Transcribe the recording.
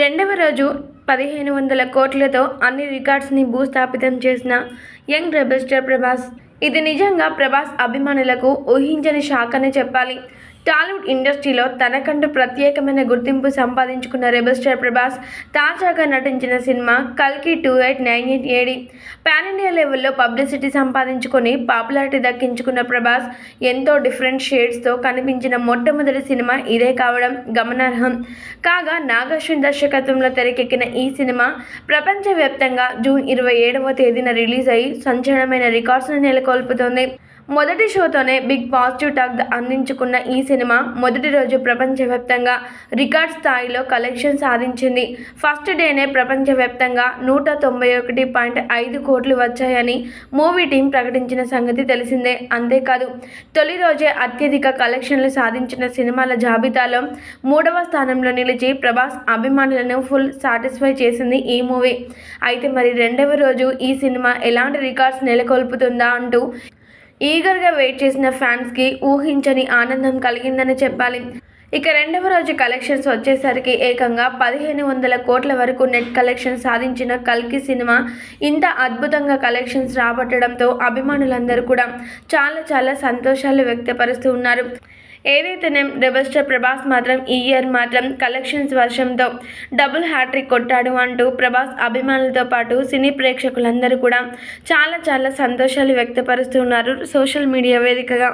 రెండవ రోజు పదిహేను వందల కోట్లతో అన్ని రికార్డ్స్ని భూస్థాపితం చేసిన యంగ్ రెబల్ స్టార్ ప్రభాస్. ఇది నిజంగా ప్రభాస్ అభిమానులకు ఊహించని షాక్ అని చెప్పాలి. టాలీవుడ్ ఇండస్ట్రీలో తనకంటూ ప్రత్యేకమైన గుర్తింపు సంపాదించుకున్న రెబల్ స్టార్ ప్రభాస్ తాజాగా నటించిన సినిమా కల్కి two eight nine eight AD. Pan India లెవెల్లో పబ్లిసిటీ సంపాదించుకొని పాపులారిటీ దక్కించుకున్న ప్రభాస్ ఎంతో డిఫరెంట్ షేడ్స్తో కనిపించిన మొట్టమొదటి సినిమా ఇదే కావడం గమనార్హం. కాగా నాగార్జున దర్శకత్వంలో తెరకెక్కిన ఈ సినిమా ప్రపంచవ్యాప్తంగా జూన్ ఇరవై ఏడవ తేదీన రిలీజ్ అయి సంచలనమైన రికార్డ్స్ను నెలకొల్పుతోంది. మొదటి షోతోనే బిగ్ పాజిటివ్ టాక్ అందించుకున్న ఈ సినిమా మొదటి రోజు ప్రపంచవ్యాప్తంగా రికార్డ్ స్థాయిలో కలెక్షన్ సాధించింది. ఫస్ట్ డేనే ప్రపంచవ్యాప్తంగా నూట తొంభై ఒకటి పాయింట్ ఐదు కోట్లు వచ్చాయని మూవీ టీం ప్రకటించిన సంగతి తెలిసిందే. అంతేకాదు తొలి రోజే అత్యధిక కలెక్షన్లు సాధించిన సినిమాల జాబితాలో మూడవ స్థానంలో నిలిచి ప్రభాస్ అభిమానులను ఫుల్ సాటిస్ఫై చేసింది ఈ మూవీ. అయితే మరి రెండవ రోజు ఈ సినిమా ఎలాంటి రికార్డ్స్ నెలకొల్పుతుందా అంటూ ఈగర్గా వెయిట్ చేసిన ఫ్యాన్స్కి ఊహించని ఆనందం కలిగిందని చెప్పాలి. ఇక రెండవ రోజు కలెక్షన్స్ వచ్చేసరికి ఏకంగా పదిహేను వందల కోట్ల వరకు నెట్ కలెక్షన్ సాధించిన కల్కి సినిమా ఇంత అద్భుతంగా కలెక్షన్స్ రాబట్టడంతో అభిమానులందరూ కూడా చాలా చాలా సంతోషాలు వ్యక్తపరుస్తూ ఉన్నారు. ఏదైతేనే రెబల్ స్టార్ ప్రభాస్ మాత్రం ఈ ఇయర్ మాత్రం కలెక్షన్స్ వర్షంతో డబుల్ హ్యాట్రిక్ కొట్టాడు అంటూ ప్రభాస్ అభిమానులతో పాటు సినీ ప్రేక్షకులందరూ కూడా చాలా చాలా సంతోషాలు వ్యక్తపరుస్తున్నారు సోషల్ మీడియా వేదికగా.